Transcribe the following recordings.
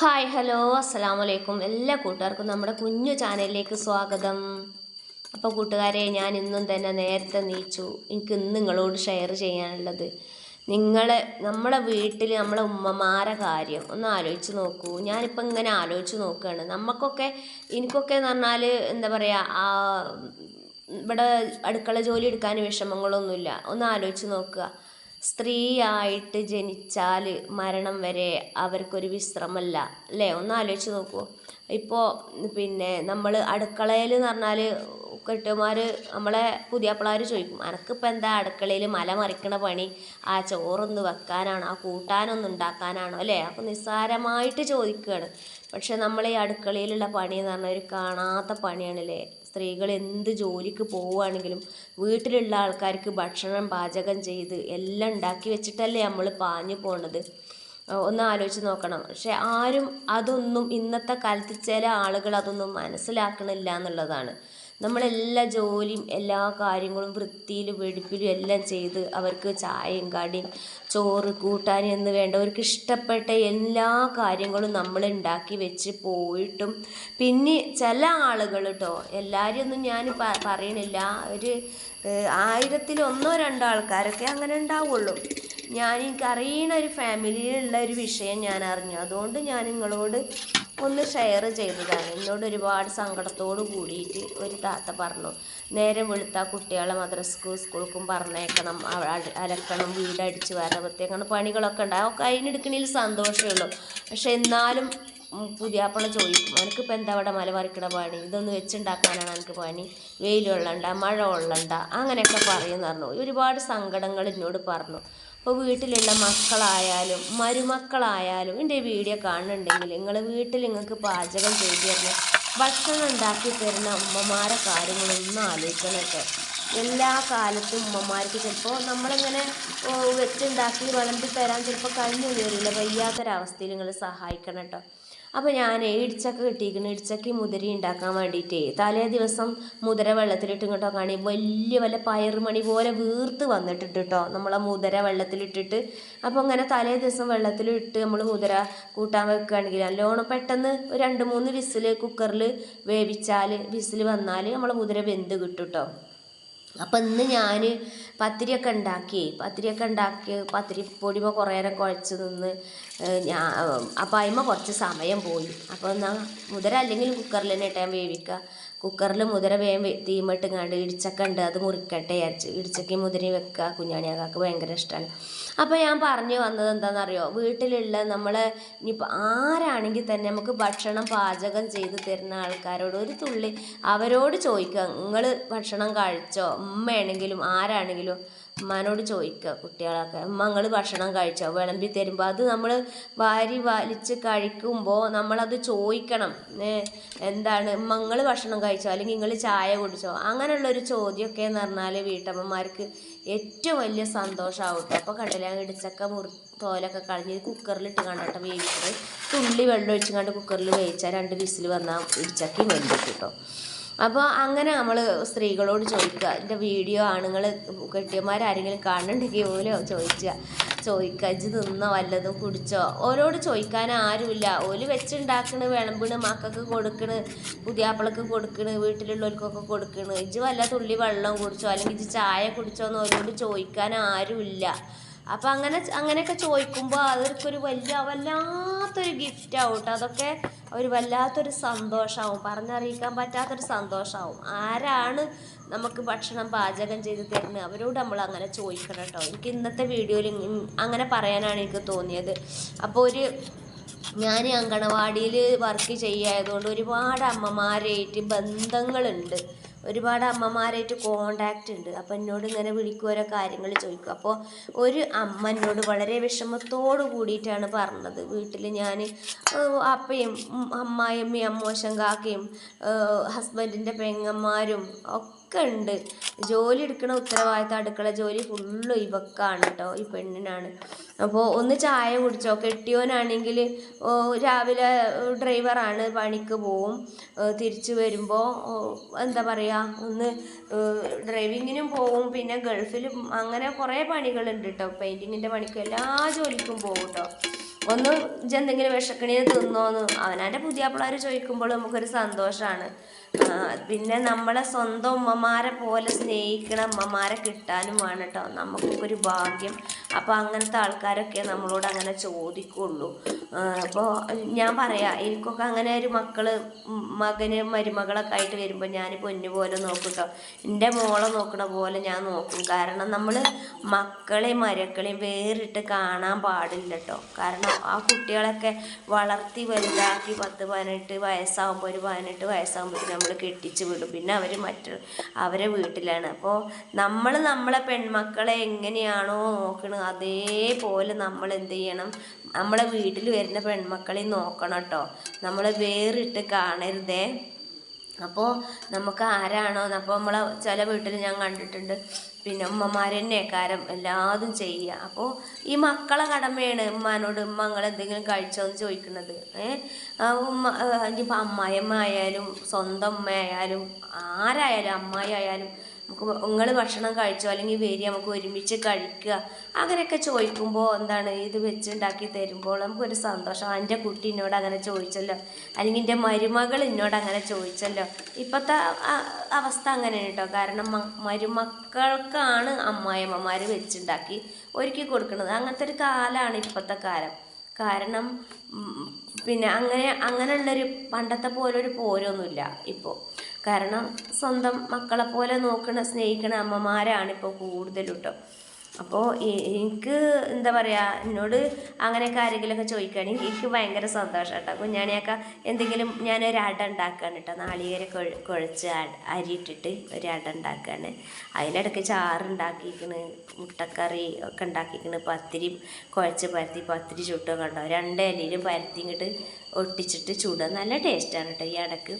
Hi hello അസ്സലാമു വലൈക്കും എല്ലാ കൂട്ടുകാർക്കും നമ്മുടെ കുഞ്ഞു ചാനലിലേക്ക് സ്വാഗതം. അപ്പോൾ കൂട്ടുകാരെ ഞാൻ ഇന്നും തന്നെ നേരത്തെ നീച്ചു. എനിക്ക് ഇന്ന് നിങ്ങളോട് ഷെയർ ചെയ്യാനുള്ളത്. നിങ്ങൾ നമ്മളെ വീട്ടിൽ നമ്മളെ ഉമ്മമാരെ കാര്യം ഒന്ന് ആലോചിച്ച് നോക്കൂ. ഞാനിപ്പോൾ ഇങ്ങനെ ആലോചിച്ച് നോക്കുകയാണ് നമുക്കൊക്കെ എനിക്കൊക്കെ എന്ന് പറഞ്ഞാൽ എന്താ പറയുക ഇവിടെ അടുക്കള ജോലി എടുക്കാൻ വിഷമങ്ങളൊന്നുമില്ല. ഒന്ന് ആലോചിച്ച് നോക്കുക. സ്ത്രീയായിട്ട് ജനിച്ചാൽ മരണം വരെ അവർക്കൊരു വിശ്രമല്ല അല്ലേ? ഒന്ന് ആലോചിച്ച് നോക്കൂ. ഇപ്പോൾ പിന്നെ നമ്മൾ അടുക്കളയിൽ എന്ന് പറഞ്ഞാൽ കെട്ടുമാർ നമ്മളെ പുതിയാപ്പിളാർ ചോദിക്കും അനക്കിപ്പോൾ എന്താ അടുക്കളയിൽ മല മറിക്കണ പണി? ആ ചോറൊന്ന് വെക്കാനാണോ? ആ കൂട്ടാനൊന്ന് ഉണ്ടാക്കാനാണോ? അല്ലേ? അപ്പോൾ നിസ്സാരമായിട്ട് ചോദിക്കുകയാണ് പക്ഷെ നമ്മൾ ഈ അടുക്കളയിലുള്ള പണി എന്ന് പറഞ്ഞാൽ ഒരു കാണാത്ത പണിയാണല്ലേ? സ്ത്രീകൾ എന്ത് ജോലിക്ക് പോവുകയാണെങ്കിലും വീട്ടിലുള്ള ആൾക്കാർക്ക് ഭക്ഷണം പാചകം ചെയ്ത് എല്ലാം ഉണ്ടാക്കി വെച്ചിട്ടല്ലേ നമ്മൾ പാഞ്ഞു പോണത്. ഒന്ന് ആലോചിച്ച് നോക്കണം. പക്ഷെ ആരും അതൊന്നും ഇന്നത്തെ കാലത്ത് ചില ആളുകൾ അതൊന്നും മനസ്സിലാക്കണില്ല എന്നുള്ളതാണ്. നമ്മളെല്ലാ ജോലിയും എല്ലാ കാര്യങ്ങളും വൃത്തിയിലും വെടിപ്പിലും എല്ലാം ചെയ്ത് അവർക്ക് ചായയും കടിയും ചോറ് കൂട്ടാൻ എന്ന് വേണ്ട അവർക്ക് ഇഷ്ടപ്പെട്ട എല്ലാ കാര്യങ്ങളും നമ്മൾ ഉണ്ടാക്കി വെച്ച് പോയിട്ടും പിന്നെ ചില ആളുകൾ കേട്ടോ എല്ലാവരും ഒന്നും ഞാൻ പറയണില്ല. ഒരു ആയിരത്തിൽ ഒന്നോ രണ്ടോ ആൾക്കാരൊക്കെ അങ്ങനെ ഉണ്ടാവുള്ളൂ. ഞാൻ എനിക്കറിയണ ഒരു ഫാമിലിയിലുള്ള ഒരു വിഷയം ഞാൻ അറിഞ്ഞു. അതുകൊണ്ട് ഞാൻ നിങ്ങളോട് ഒന്ന് ഷെയർ ചെയ്തതാണ്. എന്നോട് ഒരുപാട് സങ്കടത്തോട് കൂടിയിട്ട് ഒരു താത്ത പറഞ്ഞു നേരെ വെളുത്ത കുട്ടികളെ മദ്രസ്ക്കും സ്കൂൾക്കും പറഞ്ഞേക്കണം. അലക്കണം വീടടിച്ച് വരണം വൃത്തിയാക്കണം. പണികളൊക്കെ ഉണ്ട്. അതൊക്കെ അതിനെടുക്കണതിൽ സന്തോഷമേ ഉള്ളൂ. പക്ഷെ എന്നാലും പുതിയാപ്പിള ചോദിക്കും എനിക്കിപ്പോൾ എന്താ അവിടെ മല പറിക്കണ പണി? ഇതൊന്ന് വെച്ചുണ്ടാക്കാനാണ് എനിക്ക് പണി? വെയിൽ കൊള്ളണ്ട മഴ ഉള്ളണ്ട അങ്ങനെയൊക്കെ പറയുമെന്ന് പറഞ്ഞു. ഒരുപാട് സങ്കടങ്ങൾ എന്നോട് പറഞ്ഞു. അപ്പോൾ വീട്ടിലുള്ള മക്കളായാലും മരുമക്കളായാലും എന്റെ വീഡിയോ കാണുന്നുണ്ടെങ്കിൽ നിങ്ങൾ വീട്ടിൽ നിങ്ങൾക്ക് പാചകം ചെയ്ത് തരുന്ന ഭക്ഷണം ഉണ്ടാക്കി തരുന്ന ഉമ്മമാരെ കാര്യങ്ങളൊന്നും ആലോചിക്കണം കേട്ടോ എല്ലാ കാലത്തും ഉമ്മമാർക്ക് ചിലപ്പോൾ നമ്മളിങ്ങനെ വെച്ചുണ്ടാക്കി വിളമ്പി തരാൻ ചിലപ്പോൾ കഴിഞ്ഞു വരില്ല. വയ്യാത്തൊരവസ്ഥയിൽ നിങ്ങൾ സഹായിക്കണം കേട്ടോ. അപ്പോൾ ഞാൻ ഇടിച്ചക്ക കിട്ടിയിരിക്കുന്നു ഇടിച്ചക്ക മുതിരി ഉണ്ടാക്കാൻ വേണ്ടിയിട്ട് തലേ ദിവസം മുതിര വെള്ളത്തിലിട്ട് കേട്ടോ കാണി. വലിയ വല്ല പയറുമണി പോലെ വീർത്ത് വന്നിട്ടിട്ട് കേട്ടോ നമ്മളെ മുതിര വെള്ളത്തിലിട്ടിട്ട്. അപ്പോൾ അങ്ങനെ തലേ ദിവസം വെള്ളത്തിലിട്ട് നമ്മൾ മുതിര കൂട്ടാൻ വെക്കുകയാണെങ്കിൽ നല്ലോണം പെട്ടെന്ന് ഒരു രണ്ട് മൂന്ന് വിസിൽ കുക്കറിൽ വേവിച്ചാൽ വിസിൽ വന്നാൽ നമ്മളെ മുതിര വെന്ത് കിട്ടും കേട്ടോ അപ്പം ഇന്ന് ഞാൻ പത്തിരിയൊക്കെ ഉണ്ടാക്കി. പത്തിരിയൊക്കെ ഉണ്ടാക്കി പത്തിരി പൊടിമ കുറേ നേരം കുഴച്ച് നിന്ന് ഞാൻ അപ്പോൾ അതിമ കുറച്ച് സമയം പോയി. അപ്പോൾ എന്നാൽ മുതിര അല്ലെങ്കിൽ കുക്കറിൽ തന്നെ ഇട്ടാൻ വേവിക്കുക കുക്കറിൽ മുതിര വേഗം തീമിട്ടുങ്ങാണ്ട് ഇടിച്ചക്ക ഉണ്ട് അത് മുറിക്കട്ടെ ഇടിച്ചക്കയും മുതിരയും വെക്കുക കുഞ്ഞാണിയാക്കാക്ക് ഭയങ്കര ഇഷ്ടമാണ് അപ്പോൾ ഞാൻ പറഞ്ഞു വന്നത് എന്താണെന്നറിയോ വീട്ടിലുള്ള നമ്മൾ ഇനിയിപ്പോൾ ആരാണെങ്കിൽ തന്നെ നമുക്ക് ഭക്ഷണം പാചകം ചെയ്ത് തരുന്ന ആൾക്കാരോട് ഒരു തുള്ളി അവരോട് ചോദിക്കുക. നിങ്ങൾ ഭക്ഷണം കഴിച്ചോ? ഉമ്മയാണെങ്കിലും ആരാണെങ്കിലും ഉമ്മാനോട് ചോദിക്കുക കുട്ടികളൊക്കെ അമ്മങ്ങൾ ഭക്ഷണം കഴിച്ചോ? വിളമ്പി തരുമ്പോൾ അത് നമ്മൾ വാരി വലിച്ച് കഴിക്കുമ്പോൾ നമ്മളത് ചോദിക്കണം. എന്താണ് നിങ്ങൾ ഭക്ഷണം കഴിച്ചോ? അല്ലെങ്കിൽ നിങ്ങൾ ചായ കുടിച്ചോ? അങ്ങനെയുള്ളൊരു ചോദ്യമൊക്കെ എന്ന് പറഞ്ഞാൽ വീട്ടമ്മമാർക്ക് ഏറ്റവും വലിയ സന്തോഷമാവും അപ്പോൾ കണ്ടില്ല ഇടിച്ചക്ക മുറി തോലൊക്കെ കളഞ്ഞ് കുക്കറിലിട്ട് കണ്ടോട്ടെ വേവിച്ചത്. തുള്ളി വെള്ളം ഒഴിച്ച് കണ്ട് കുക്കറിൽ വേവിച്ചാൽ രണ്ട് വിസിൽ വന്നാൽ ഇടിച്ചക്കയും വെന്തിട്ട് കേട്ടോ അപ്പോൾ അങ്ങനെ നമ്മൾ സ്ത്രീകളോട് ചോദിക്കുക എന്റെ വീഡിയോ ആണുങ്ങൾ കെട്ടിയന്മാരാരെങ്കിലും കാണുന്നുണ്ടെങ്കിൽ ഓരോ ചോദിക്കുക ചോദിക്കുക ഇജ്ജ് തിന്നോ വല്ലതും കുടിച്ചോ? ഓരോട് ചോദിക്കാൻ ആരുമില്ല. ഓൽ വെച്ചുണ്ടാക്കണ് വിളമ്പണ് മക്കൾക്ക് കൊടുക്കണ് പുതിയാപ്പിളക്ക് കൊടുക്കണ് വീട്ടിലുള്ളവർക്കൊക്കെ കൊടുക്കണ്. ഇജ്ജ് വല്ല തുള്ളി വെള്ളം കുടിച്ചോ അല്ലെങ്കിൽ ഇജ്ജ് ചായ കുടിച്ചോ? എന്ന് ഓരോട് ചോദിക്കാൻ ആരുമില്ല. അപ്പം അങ്ങനെ അങ്ങനെയൊക്കെ ചോദിക്കുമ്പോൾ അവർക്കൊരു വലിയ വല്ലാത്തൊരു ഗിഫ്റ്റ് ആവും കേട്ടോ അതൊക്കെ ഒരു വല്ലാത്തൊരു സന്തോഷമാവും പറഞ്ഞറിയിക്കാൻ പറ്റാത്തൊരു സന്തോഷമാവും ആരാണ് നമുക്ക് ഭക്ഷണം പാചകം ചെയ്ത് തരുന്നത്? അവരോട് നമ്മൾ അങ്ങനെ ചോദിക്കണം കേട്ടോ. എനിക്ക് ഇന്നത്തെ വീഡിയോയിൽ അങ്ങനെ പറയാനാണ് എനിക്ക് തോന്നിയത്. അപ്പോൾ ഒരു ഞാൻ അങ്കണവാടിയിൽ വർക്ക് ചെയ്യായതുകൊണ്ട് ഒരുപാട് അമ്മമാരായിട്ട് ബന്ധങ്ങളുണ്ട്. ഒരുപാട് അമ്മമാരായിട്ട് കോണ്ടാക്റ്റ് ഉണ്ട്. അപ്പം എന്നോട് ഇങ്ങനെ വിളിക്കും ഓരോ കാര്യങ്ങൾ ചോദിക്കും. അപ്പോൾ ഒരു അമ്മ എന്നോട് വളരെ വിഷമത്തോട് കൂടിയിട്ടാണ് പറഞ്ഞത്. വീട്ടിൽ ഞാൻ അപ്പയും അമ്മായിയമ്മയും അമ്മോശം കാക്കയും ഹസ്ബൻഡിന്റെ പെങ്ങന്മാരും ഒക്കെ ഒക്കെ ഉണ്ട്. ജോലി എടുക്കണ ഉത്തരവാദിത്ത അടുക്കള ജോലി ഫുള്ള് ഇവക്കാണ് കേട്ടോ ഈ പെണ്ണിനാണ്. അപ്പോൾ ഒന്ന് ചായ കുടിച്ചോ? കെട്ടിയോനാണെങ്കിൽ രാവിലെ ഡ്രൈവറാണ് പണിക്ക് പോവും. തിരിച്ചു വരുമ്പോൾ എന്താ പറയുക ഒന്ന് ഡ്രൈവിങ്ങിനും പോവും. പിന്നെ ഗൾഫിലും അങ്ങനെ കുറേ പണികളുണ്ട് കേട്ടോ പെയിന്റിങ്ങിന്റെ പണിക്കും എല്ലാ ജോലിക്കും പോകും കേട്ടോ ഒന്ന് എന്തെങ്കിലും വിഷക്കണിയിൽ തിന്നോന്ന്. അവനാന്റെ പുതിയാപ്പിളാർ ചോദിക്കുമ്പോൾ നമുക്കൊരു സന്തോഷമാണ് പിന്നെ നമ്മളെ സ്വന്തം ഉമ്മമാരെ പോലെ സ്നേഹിക്കണ ഉമ്മമാരെ കിട്ടാനും വേണം കേട്ടോ നമുക്കൊക്കെ ഒരു ഭാഗ്യം. അപ്പോൾ അങ്ങനത്തെ ആൾക്കാരൊക്കെ നമ്മളോട് അങ്ങനെ ചോദിക്കുള്ളൂ. അപ്പോൾ ഞാൻ പറയാം എനിക്കൊക്കെ അങ്ങനെ ഒരു മക്കൾ മകന് മരുമകളൊക്കെ ആയിട്ട് വരുമ്പോൾ ഞാൻ പൊന്നു പോലെ നോക്കും കേട്ടോ എന്റെ മോളെ നോക്കണ പോലെ ഞാൻ നോക്കും. കാരണം നമ്മൾ മക്കളെയും മരക്കളെയും വേറിട്ട് കാണാൻ പാടില്ല കേട്ടോ കാരണം ആ കുട്ടികളൊക്കെ വളർത്തി വലുതാക്കി പത്ത് പതിനെട്ട് വയസ്സാകുമ്പോൾ ഒരു പതിനെട്ട് വയസ്സാകുമ്പോൾ നമ്മൾ കെട്ടിച്ച് വിടും. പിന്നെ അവർ മറ്റു അവരെ വീട്ടിലാണ്. അപ്പോൾ നമ്മൾ നമ്മളെ പെൺമക്കളെ എങ്ങനെയാണോ നോക്കണത് അതേപോലെ നമ്മൾ എന്ത് ചെയ്യണം നമ്മളെ വീട്ടിൽ വരുന്ന പെൺമക്കളെ നോക്കണം കേട്ടോ നമ്മൾ വേറിട്ട് കാണരുതേ. അപ്പോൾ നമുക്ക് ആരാണോ അപ്പോൾ നമ്മളെ ചില വീട്ടിൽ ഞാൻ കണ്ടിട്ടുണ്ട്. പിന്നെ ഉമ്മമാർ തന്നെ കാരം എല്ലാതും ചെയ്യുക അപ്പോൾ ഈ മക്കളെ കടമയാണ് ഉമ്മാനോട് ഉമ്മ നിങ്ങൾ എന്തെങ്കിലും കഴിച്ചോ എന്ന് ചോദിക്കുന്നത് ഏഹ് ഉമ്മ ഇനിയിപ്പോൾ അമ്മായിയമ്മ ആയാലും സ്വന്തം ഉമ്മ ആയാലും ആരായാലും അമ്മായി ആയാലും നമുക്ക് നിങ്ങൾ ഭക്ഷണം കഴിച്ചോ അല്ലെങ്കിൽ വരി നമുക്ക് ഒരുമിച്ച് കഴിക്കുക. അങ്ങനെയൊക്കെ ചോദിക്കുമ്പോൾ എന്താണ് ഇത് വെച്ചുണ്ടാക്കി തരുമ്പോൾ നമുക്കൊരു സന്തോഷം. എന്റെ കുട്ടി എന്നോട് അങ്ങനെ ചോദിച്ചല്ലോ. അല്ലെങ്കിൽ എന്റെ മരുമകൾ എന്നോട് അങ്ങനെ ചോദിച്ചല്ലോ. ഇപ്പോഴത്തെ അവസ്ഥ അങ്ങനെയാണ് കേട്ടോ. കാരണം മരുമക്കൾക്കാണ് അമ്മായിയമ്മമാർ വെച്ചുണ്ടാക്കി ഒരുക്കി കൊടുക്കുന്നത്. അങ്ങനത്തെ ഒരു കാലമാണ് ഇപ്പോഴത്തെ കാലം. കാരണം പിന്നെ അങ്ങനെ അങ്ങനെയുള്ളൊരു പണ്ടത്തെ പോലൊരു പോരൊന്നുമില്ല ഇപ്പോൾ കാരണം സ്വന്തം മക്കളെ പോലെ നോക്കണ സ്നേഹിക്കണ അമ്മമാരാണ് ഇപ്പോൾ കൂടുതലും കേട്ടോ അപ്പോൾ എനിക്ക് എന്താ പറയുക എന്നോട് അങ്ങനെയൊക്കെ ആരെങ്കിലുമൊക്കെ ചോദിക്കുകയാണെങ്കിൽ എനിക്ക് ഭയങ്കര സന്തോഷം കേട്ടോ. കുഞ്ഞാണിയൊക്കെ എന്തെങ്കിലും ഞാനൊരു അട ഉണ്ടാക്കുകയാണ് കേട്ടോ. നാളികേര കുഴ കുഴച്ച് അരി ഇട്ടിട്ട് ഒരു അട ഉണ്ടാക്കുകയാണ്. അതിനിടയ്ക്ക് ചാറുണ്ടാക്കിയിരിക്കണ് മുട്ടക്കറി ഒക്കെ ഉണ്ടാക്കിയിരിക്കണ് പത്തിരി കുഴച്ച് പരത്തി പത്തിരി ചുട്ടൊക്കെ കണ്ടോ. രണ്ട് ഇലയിലും പരത്തി ഇങ്ങോട്ട് ഒട്ടിച്ചിട്ട് ചുടുക. നല്ല ടേസ്റ്റാണ് കേട്ടോ ഈ അടക്ക്.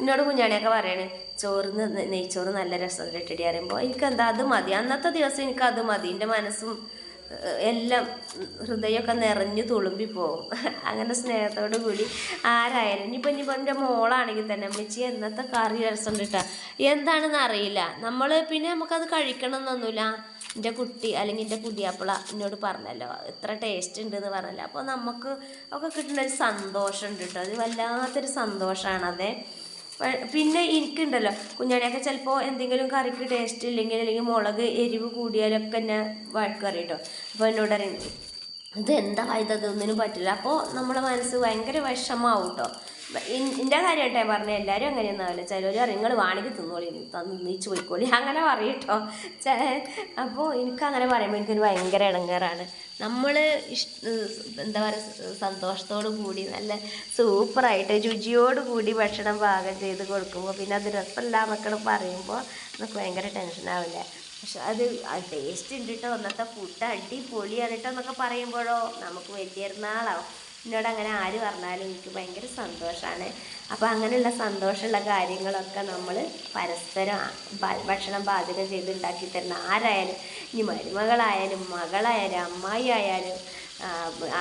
എന്നോട് കുഞ്ഞാണിയൊക്കെ പറയണേ ചോറിന് നെയ്ച്ചോറ് നല്ല രസം ഇട്ടടി പറയുമ്പോൾ എനിക്കെന്താ അത് മതി. അന്നത്തെ ദിവസം എനിക്ക് അത് മതി. എന്റെ മനസ്സും എല്ലാം ഹൃദയമൊക്കെ നിറഞ്ഞു തുളുമ്പി പോകും അങ്ങനെ സ്നേഹത്തോടു കൂടി ആരായാലും. ഇനിയിപ്പോൾ ഇനിയിപ്പോൾ എന്റെ മോളാണെങ്കിൽ തന്നെ അമ്മച്ചി എന്നത്തെ കറി രസം കിട്ടുക എന്താണെന്ന് അറിയില്ല. നമ്മൾ പിന്നെ നമുക്കത് കഴിക്കണം എന്നൊന്നുമില്ല എന്റെ കുട്ടി അല്ലെങ്കിൽ എന്റെ കുടിയാപ്പിള എന്നോട് പറഞ്ഞല്ലോ ഇത്ര ടേസ്റ്റ് ഉണ്ടെന്ന് പറഞ്ഞല്ലോ. അപ്പോൾ നമുക്ക് ഒക്കെ കിട്ടുന്ന ഒരു സന്തോഷം ഉണ്ട് കേട്ടോ. അത് വല്ലാത്തൊരു സന്തോഷമാണ് അതെ പിന്നെ എനിക്കുണ്ടല്ലോ കുഞ്ഞാണിയൊക്കെ ചിലപ്പോൾ എന്തെങ്കിലും കറിക്ക് ടേസ്റ്റ് ഇല്ലെങ്കിൽ അല്ലെങ്കിൽ മുളക് എരിവ് കൂടിയാലൊക്കെ എന്നെ വഴക്കറി കേട്ടോ അപ്പോൾ എന്നോട് അറിയുന്നത് ഇതെന്താ ഇതത് ഒന്നിനും പറ്റില്ല. അപ്പോൾ നമ്മുടെ മനസ്സ് ഭയങ്കര വിഷമാവും കേട്ടോ എന്റെ കാര്യമായിട്ടേ പറഞ്ഞ. എല്ലാവരും അങ്ങനെയൊന്നും ആവില്ല. ചിലർ നിങ്ങൾ വാണിക്ക് തിന്നോളി. തന്ന് നീച്ച് പോയിക്കോളി അങ്ങനെ പറയട്ടോ അപ്പോൾ എനിക്കങ്ങനെ പറയുമ്പോൾ എനിക്കൊരു ഭയങ്കര ഇടങ്ങേറാണ് നമ്മൾ എന്താ പറയുക സന്തോഷത്തോടു കൂടി നല്ല സൂപ്പറായിട്ട് രുചിയോട് കൂടി ഭക്ഷണം പാകം ചെയ്ത് കൊടുക്കുമ്പോൾ പിന്നെ അത് രസമല്ല പറയുമ്പോൾ നമുക്ക് ഭയങ്കര ടെൻഷനാവില്ല? പക്ഷെ അത് ടേസ്റ്റ് ഉണ്ട് കേട്ടോ അന്നത്തെ ഫുഡ് അടിപൊളിയാണ് കേട്ടോ എന്നൊക്കെ പറയുമ്പോഴോ? നമുക്ക് വലിയ നാളാവും എന്നോട് അങ്ങനെ ആര് പറഞ്ഞാലും എനിക്ക് ഭയങ്കര സന്തോഷമാണ് അപ്പോൾ അങ്ങനെയുള്ള സന്തോഷമുള്ള കാര്യങ്ങളൊക്കെ നമ്മൾ പരസ്പരം ഭക്ഷണം പാചകം ചെയ്ത് ഉണ്ടാക്കി തരുന്ന ആരായാലും ഇനി മരുമകളായാലും മകളായാലും അമ്മായി ആയാലും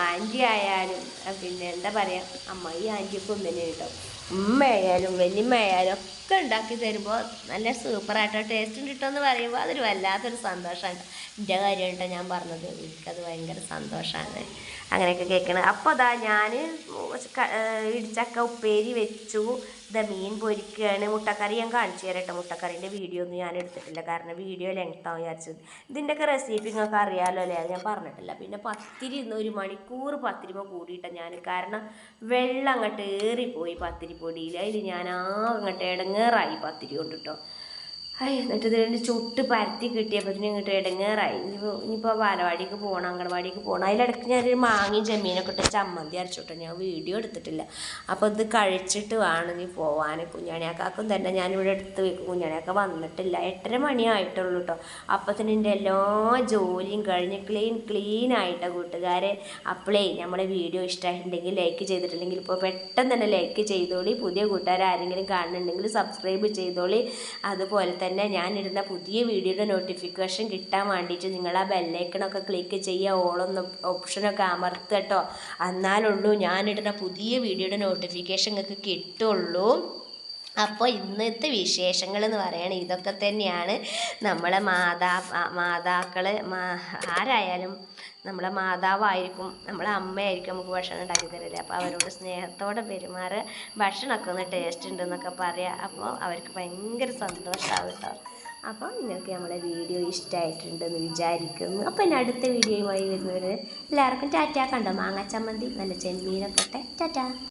ആന്റി ആയാലും പിന്നെ എന്താ പറയുക അമ്മായി ആന്റിയൊക്കെ ഒന്നിനെ കേട്ടോ ഉമ്മയായാലും വലിയമ്മയായാലും ഒക്കെ ഉണ്ടാക്കി തരുമ്പോൾ നല്ല സൂപ്പറായിട്ടോ ടേസ്റ്റ് കിട്ടുമെന്ന് പറയുമ്പോൾ അതൊരു വല്ലാത്തൊരു സന്തോഷമാണ് എന്റെ കാര്യം കേട്ടോ ഞാൻ പറഞ്ഞത്. എനിക്കത് ഭയങ്കര സന്തോഷമാണ് അങ്ങനെയൊക്കെ കേൾക്കണം. അപ്പോൾ അതാ ഞാൻ ഇടിച്ചക്ക ഉപ്പേരി വെച്ചു. ഇതാ മീൻ പൊരിക്കുകയാണ് മുട്ടക്കറി ഞാൻ കാണിച്ചു തരാം കേട്ടോ മുട്ടക്കറീന്റെ വീഡിയോ ഒന്നും ഞാൻ എടുത്തിട്ടില്ല. കാരണം വീഡിയോ ലെങ്ത്താവും വിചാരിച്ചത്. ഇതിന്റെയൊക്കെ റെസിപ്പി നിങ്ങൾക്ക് അറിയാമല്ലോ അല്ലേ? അത് ഞാൻ പറഞ്ഞിട്ടില്ല. പിന്നെ പത്തിരി ഇന്ന് ഒരു മണിക്കൂർ പത്തിരിമ കൂടിയിട്ട ഞാൻ കാരണം വെള്ളം അങ്ങോട്ട് ഏറിപ്പോയി പത്തിരി പൊടിയിൽ അതിൽ ഞാൻ ആ അങ്ങോട്ട് ഇടങ്ങേറായി പത്തിരി കൊണ്ടിട്ടോ. അയ്യ എന്നിട്ട് ഇത് രണ്ട് ചുട്ട് പരത്തി കിട്ടിയപ്പോൾ ഇങ്ങോട്ട് ഇടങ്ങേറായി. ഇനിയിപ്പോൾ ഇനിയിപ്പോൾ ബാലവാടിക്ക് പോകണം അംഗനവാടിക്ക് പോകണം അതിലിടയ്ക്ക് ഞാനൊരു മാങ്ങയും ചെമ്മീനൊക്കെ ഇട്ട് ചമ്മന്തി അരച്ചോട്ടെ. ഞാൻ വീഡിയോ എടുത്തിട്ടില്ല. അപ്പോൾ ഇത് കഴിച്ചിട്ട് വേണം ഇനി പോവാൻ കുഞ്ഞാണിയാക്കാക്കും തന്നെ. ഞാനിവിടെ എടുത്ത് വെക്കും. കുഞ്ഞാണിയാക്ക വന്നിട്ടില്ല. എട്ടര മണിയായിട്ടുള്ളൂ കേട്ടോ അപ്പത്തിന് എന്റെ എല്ലാ ജോലിയും കഴിഞ്ഞ് ക്ലീൻ ക്ലീൻ ആയിട്ടോ കൂട്ടുകാരെ. അപ്പോഴേ നമ്മുടെ വീഡിയോ ഇഷ്ടമായിട്ടുണ്ടെങ്കിൽ ലൈക്ക് ചെയ്തിട്ടില്ലെങ്കിൽ ഇപ്പോൾ പെട്ടെന്ന് തന്നെ ലൈക്ക് ചെയ്തോളി. പുതിയ കൂട്ടുകാർ ആരെങ്കിലും കാണുന്നുണ്ടെങ്കിൽ സബ്സ്ക്രൈബ് ചെയ്തോളി. അതുപോലെ തന്നെ ഞാനിടുന്ന പുതിയ വീഡിയോയുടെ നോട്ടിഫിക്കേഷൻ കിട്ടാൻ വേണ്ടിയിട്ട് നിങ്ങൾ ആ ബെല്ലൈക്കണൊക്കെ ക്ലിക്ക് ചെയ്യുക ഓളൊന്ന് ഓപ്ഷനൊക്കെ അമർത്തുക കേട്ടോ. എന്നാലുള്ളൂ ഞാനിടുന്ന പുതിയ വീഡിയോയുടെ നോട്ടിഫിക്കേഷൻ നിങ്ങൾക്ക് കിട്ടുള്ളൂ. അപ്പോൾ ഇന്നത്തെ വിശേഷങ്ങൾ എന്ന് പറയുന്നത് ഇതൊക്കെ തന്നെയാണ്. നമ്മളെ മാതാ മാതാക്കൾ ആരായാലും നമ്മളെ മാതാവായിരിക്കും നമ്മളെ അമ്മയായിരിക്കും നമുക്ക് ഭക്ഷണം ഉണ്ടാക്കി തരല്ലേ അപ്പോൾ അവരോട് സ്നേഹത്തോടെ പെരുമാറുക ഭക്ഷണമൊക്കെ ഒന്ന് ടേസ്റ്റ് ഉണ്ടെന്നൊക്കെ പറയുക അപ്പോൾ അവർക്ക് ഭയങ്കര സന്തോഷമാവും കേട്ടോ അപ്പോൾ നിങ്ങൾക്ക് നമ്മുടെ വീഡിയോ ഇഷ്ടമായിട്ടുണ്ടെന്ന് വിചാരിക്കുന്നു. അപ്പോൾ ഇനി അടുത്ത വീഡിയോയുമായി വരുന്നവർ എല്ലാവർക്കും ടാറ്റാ കണ്ടോ? മാങ്ങാച്ചമ്മന്തി നല്ല ചെമ്മീനൊക്കെ ഇട്ടെ. ടാറ്റാ.